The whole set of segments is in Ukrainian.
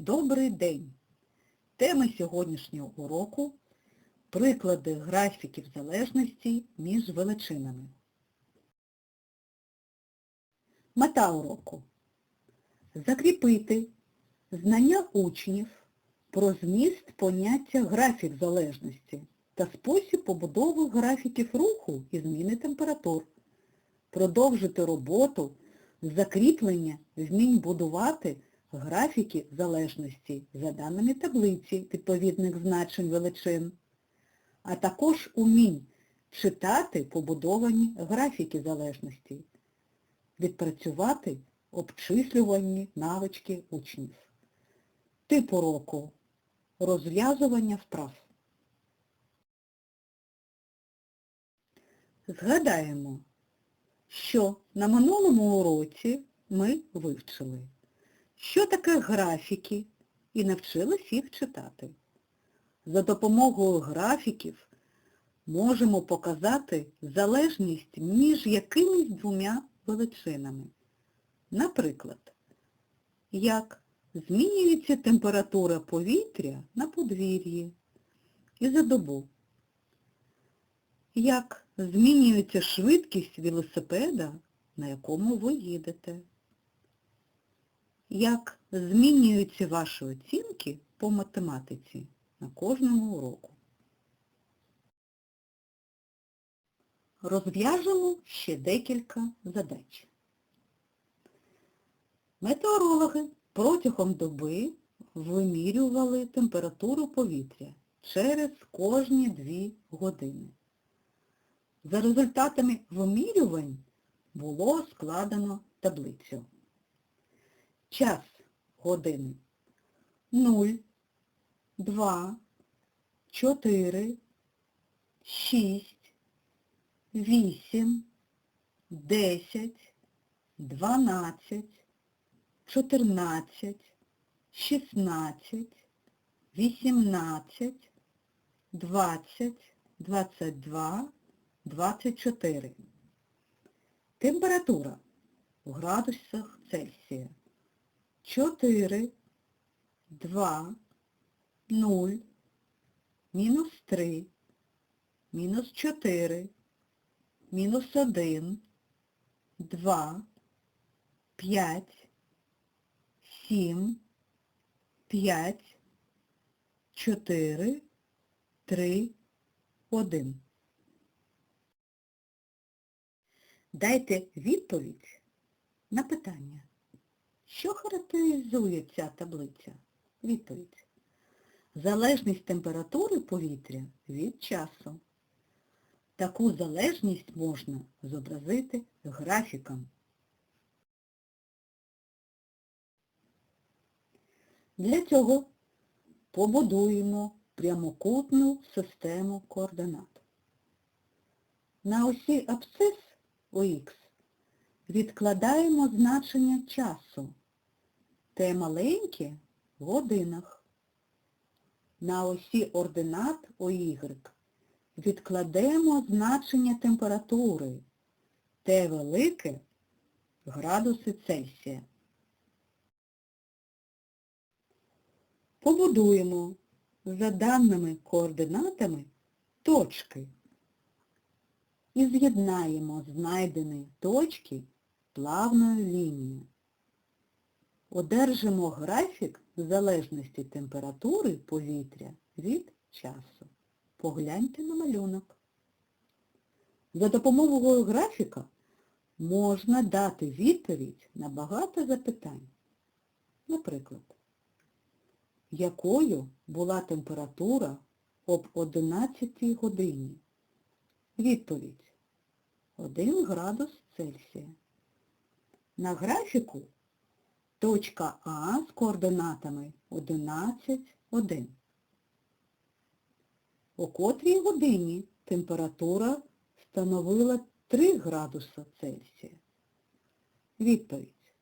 Добрий день! Тема сьогоднішнього уроку – приклади графіків залежності між величинами. Мета уроку – закріпити знання учнів про зміст поняття графік залежності та спосіб побудови графіків руху і зміни температур, продовжити роботу закріплення вмінь будувати графіки залежності за даними таблиці відповідних значень величин, а також умінь читати побудовані графіки залежності, відпрацювати обчислювальні навички учнів. Тип уроку – розв'язування вправ. Згадаємо, що на минулому уроці ми вивчили, що таке графіки і навчились їх читати. За допомогою графіків можемо показати залежність між якимись двома величинами. Наприклад, як змінюється температура повітря на подвір'ї і за добу. Як змінюється швидкість велосипеда, на якому ви їдете. Як змінюються ваші оцінки по математиці на кожному уроку. Розв'яжемо ще декілька задач. Метеорологи протягом доби вимірювали температуру повітря через кожні дві години. За результатами вимірювань було складено таблицю. Час години 0, 2, 4, 6, 8, 10, 12, 14, 16, 18, 20, 22, 24. Температура в градусах Цельсія 4, 2, 0, мінус 3, мінус 4, мінус 1, 2, 5, 7, 5, 4, 3, 1. Дайте відповідь на питання. Що характеризує ця таблиця? Відповідь. Залежність температури повітря від часу. Таку залежність можна зобразити графіком. Для цього побудуємо прямокутну систему координат. На осі абсцис ОХ відкладаємо значення часу. Те маленьке в годинах. На осі ординат ОY відкладемо значення температури. Те велике градуси Цельсія. Побудуємо за даними координатами точки і з'єднаємо знайдені точки плавною лінією. Одержимо графік залежності температури повітря від часу. Погляньте на малюнок. За допомогою графіка можна дати відповідь на багато запитань. Наприклад, якою була температура об 11 годині? Відповідь 1 градус Цельсія. На графіку точка А з координатами 11, 1. О котрій годині температура становила 3 градуса Цельсія. Відповідь.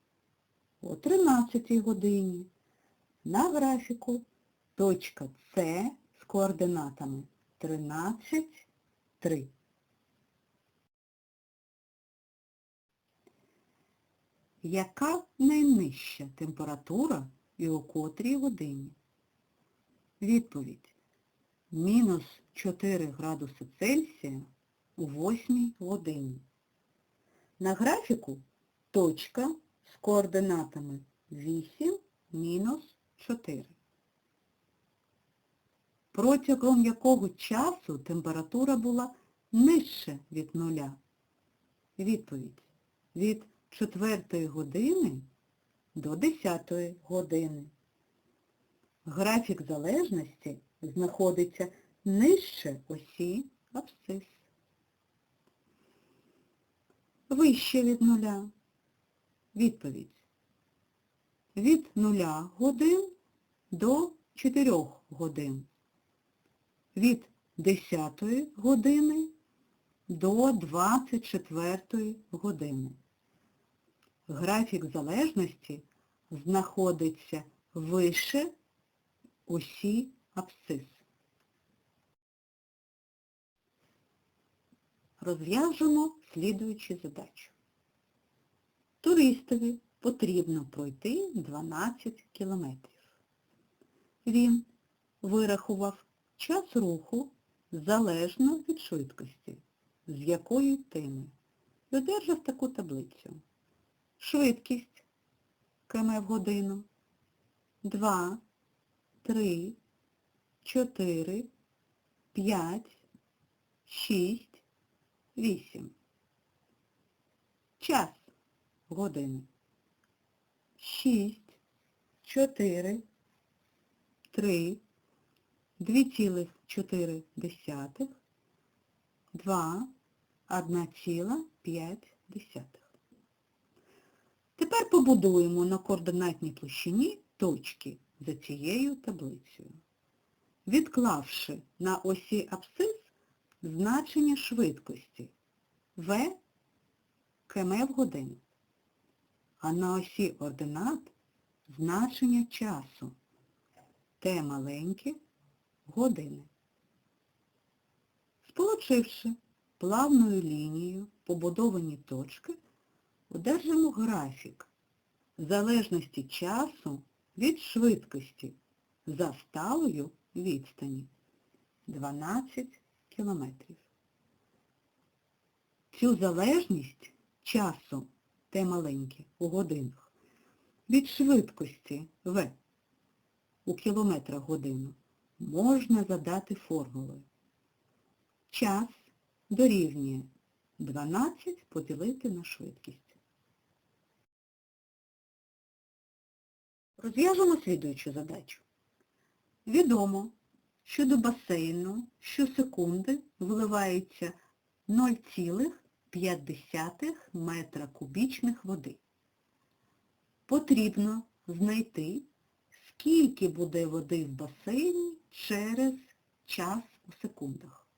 О 13 годині на графіку точка С з координатами 13, 3. Яка найнижча температура і о котрій годині? Відповідь. Мінус 4 градуси Цельсія у 8 годині. На графіку точка з координатами 8 мінус 4. Протягом якого часу температура була нижче від нуля? Відповідь. Від 4 години до 10 години. Графік залежності знаходиться нижче осі абсцис. Вище від нуля. Відповідь. Від нуля годин до 4 годин. Від 10 години до 24 години. Графік залежності знаходиться вище осі абсцис. Розв'яжемо слідуючу задачу. Туристові потрібно пройти 12 кілометрів. Він вирахував час руху залежно від швидкості, з якої йти, і одержав таку таблицю. Швидкість км в годину 2, 3, 4, 5, 6, 8. Час години. 6, 4, 3, 2,4, 2, 1,5. Тепер побудуємо на координатній площині точки за цією таблицею. Відклавши на осі абсцис значення швидкості В км в годину, а на осі ординат значення часу Т маленьке години. Сполучивши плавною лінією побудовані точки, одержимо графік залежності часу від швидкості за сталою відстані 12 кілометрів. Цю залежність часу Т маленьке у годинах від швидкості В у кілометрах годину можна задати формулою. Час дорівнює 12 поділити на швидкість. Розв'яжемо слідуючу задачу. Відомо, що до басейну щосекунди виливається 0,5 метра кубічних води. Потрібно знайти, скільки буде води в басейні через час у секундах.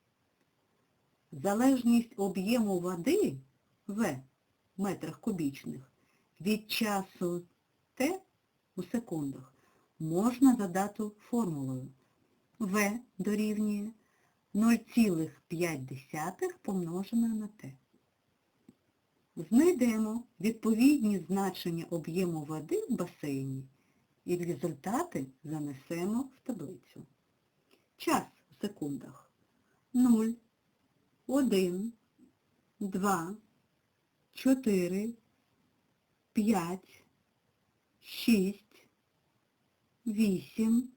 Залежність об'єму води В метрах кубічних від часу Т у секундах можна задати формулою В дорівнює 0,5 помножене на Т. Знайдемо відповідні значення об'єму води в басейні і результати занесемо в таблицю. Час у секундах 0, 1, 2, 4, 5, 6, 8,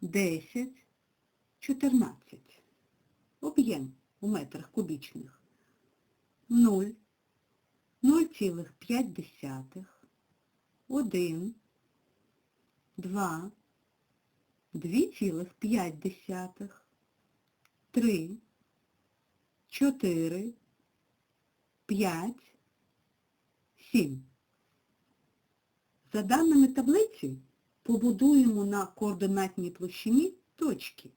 10, 14. Об'єм у метрах кубічних 0, 0,5, 1, 2, 2,5, 3, 4, 5, 7. За даними таблиці побудуємо на координатній площині точки,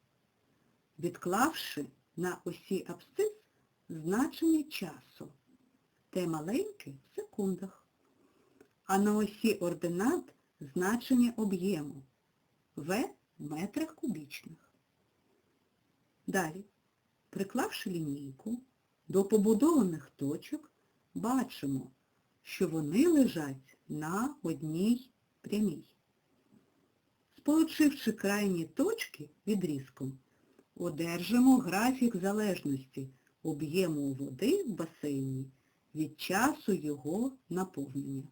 відклавши на осі абсцис значення часу. Т маленьке в секундах, а на осі ординат значення об'єму В в метрах кубічних. Далі, приклавши лінійку до побудованих точок, бачимо, що вони лежать на одній прямій. Сполучивши крайні точки відрізком, одержимо графік залежності об'єму води в басейні від часу його наповнення.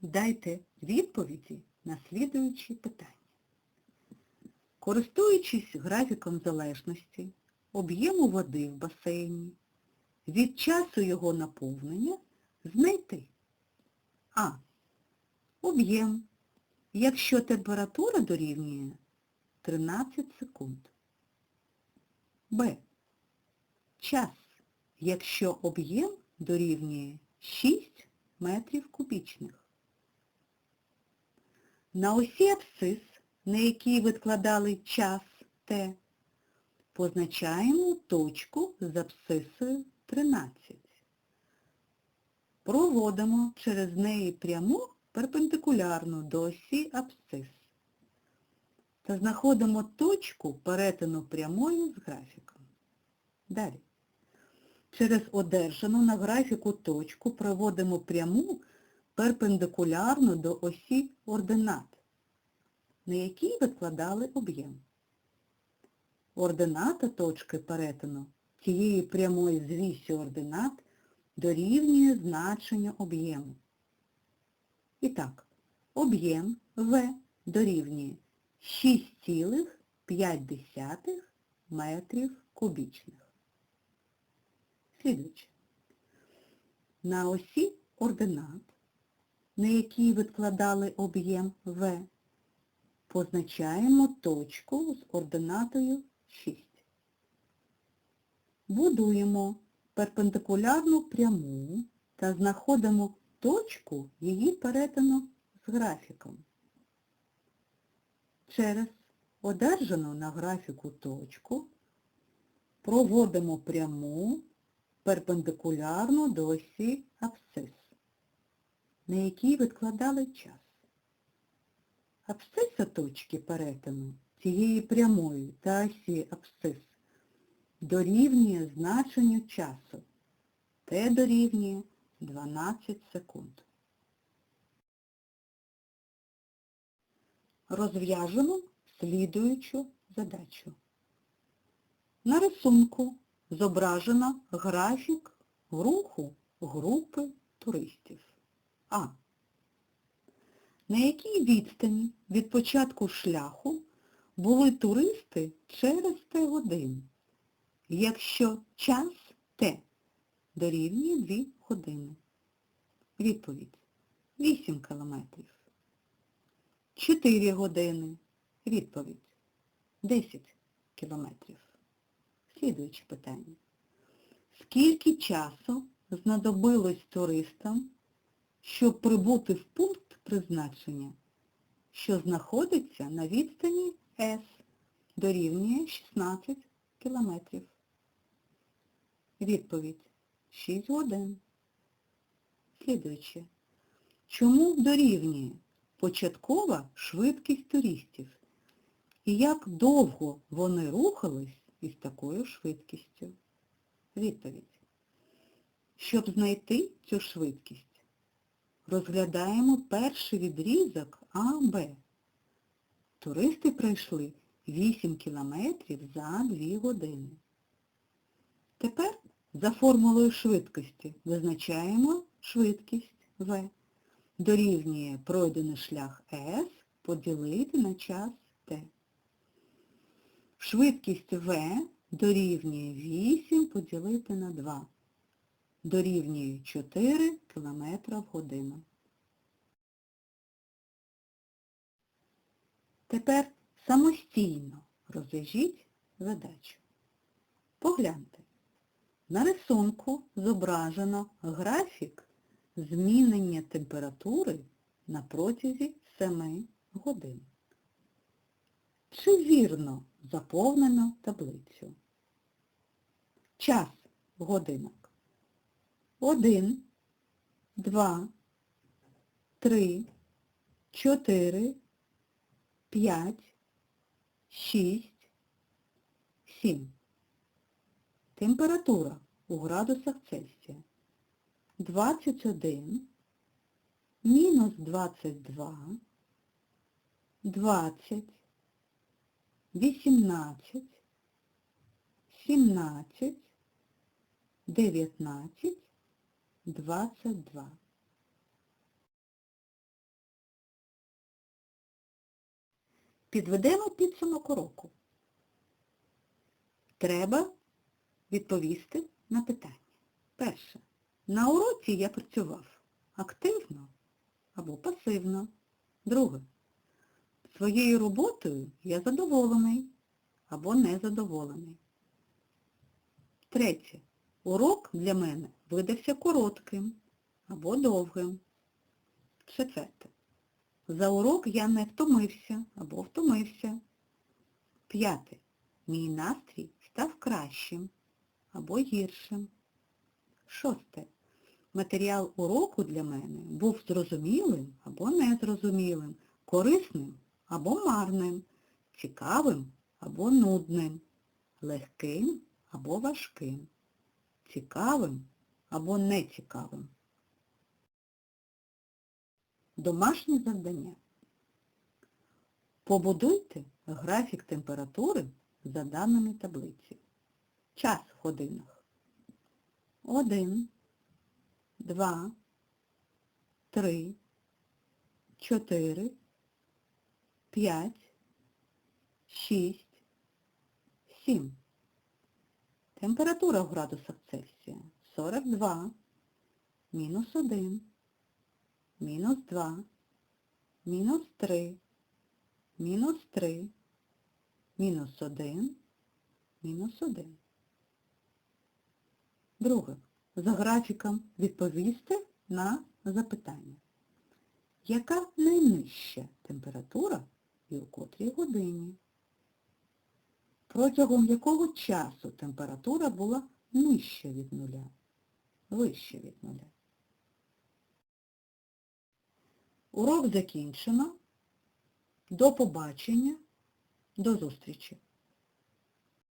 Дайте відповіді на слідуючі питання. Користуючись графіком залежності об'єму води в басейні, від часу його наповнення знайти А. Об'єм, якщо температура дорівнює 13 секунд. Б. Час, якщо об'єм дорівнює 6 метрів кубічних. На осі абсцис, на якій відкладали час Т, позначаємо точку з абсцисою 13. Проводимо через неї пряму перпендикулярну до осі абсцис та знаходимо точку перетину прямої з графіком. Далі. Через одержану на графіку точку проводимо пряму перпендикулярно до осі ординат, на якій викладали об'єм. Ордината точки перетину цієї прямої з ординат дорівнює значенню об'єму. І так, об'єм В дорівнює 6,5 метрів кубічних. Слідуюче. На осі ординат, на якій відкладали об'єм В, позначаємо точку з ординатою 6. Будуємо перпендикулярну пряму та знаходимо точку її перетину з графіком. Через одержану на графіку точку проводимо пряму перпендикулярно до осі абсцис, на якій відкладали час. Абсциса точки перетину цієї прямої та осі абсцис дорівнює значенню часу. Т дорівнює 12 секунд. Розв'яжемо слідуючу задачу. На рисунку зображено графік руху групи туристів. А. На якій відстані від початку шляху були туристи через Т годин, якщо час Т дорівнює 2 години? Відповідь. 8 кілометрів. 4 години. Відповідь. 10 кілометрів. Слідуюче питання. Скільки часу знадобилось туристам, щоб прибути в пункт призначення, що знаходиться на відстані С, дорівнює 16 кілометрів? Відповідь. 6 годин. Слідуюче. Чому дорівнює початкова швидкість туристів? І як довго вони рухались із такою швидкістю? Відповідь. Щоб знайти цю швидкість, розглядаємо перший відрізок АБ. Туристи пройшли 8 кілометрів за 2 години. Тепер за формулою швидкості визначаємо швидкість В. Дорівнює пройдений шлях С поділити на час Т. Швидкість В дорівнює 8 поділити на 2. Дорівнює 4 км в годину. Тепер самостійно розв'яжіть задачу. Погляньте. На рисунку зображено графік змінення температури на протязі 7 годин. Чи вірно заповнено таблицю? Час годинок. 1, 2, 3, 4, 5, 6, 7. Температура у градусах Цельсія 21, мінус 22, 20, 18, 17, 19, 22. Підведемо підсумок уроку. Треба відповісти на питання. Перше. На уроці я працював активно або пасивно. Друге. Своєю роботою я задоволений або незадоволений. Третє. Урок для мене видався коротким або довгим. Четверте. За урок я не втомився або втомився. П'яте. Мій настрій став кращим або гіршим. Шосте. Матеріал уроку для мене був зрозумілим або незрозумілим, корисним або марним, цікавим або нудним, легким або важким, цікавим або нецікавим. Домашнє завдання. Побудуйте графік температури за даними таблиці. Час в годинах. 1, 2, 3, 4, 5, 6, 7. Температура в градусах Цельсія 42, мінус 1, мінус 2, мінус 3, мінус 3, мінус 1, мінус 1. Друге. За графіком відповісти на запитання. Яка найнижча температура і у котрій годині? Протягом якого часу температура була нижча від нуля, вища від нуля? Урок закінчено. До побачення. До зустрічі!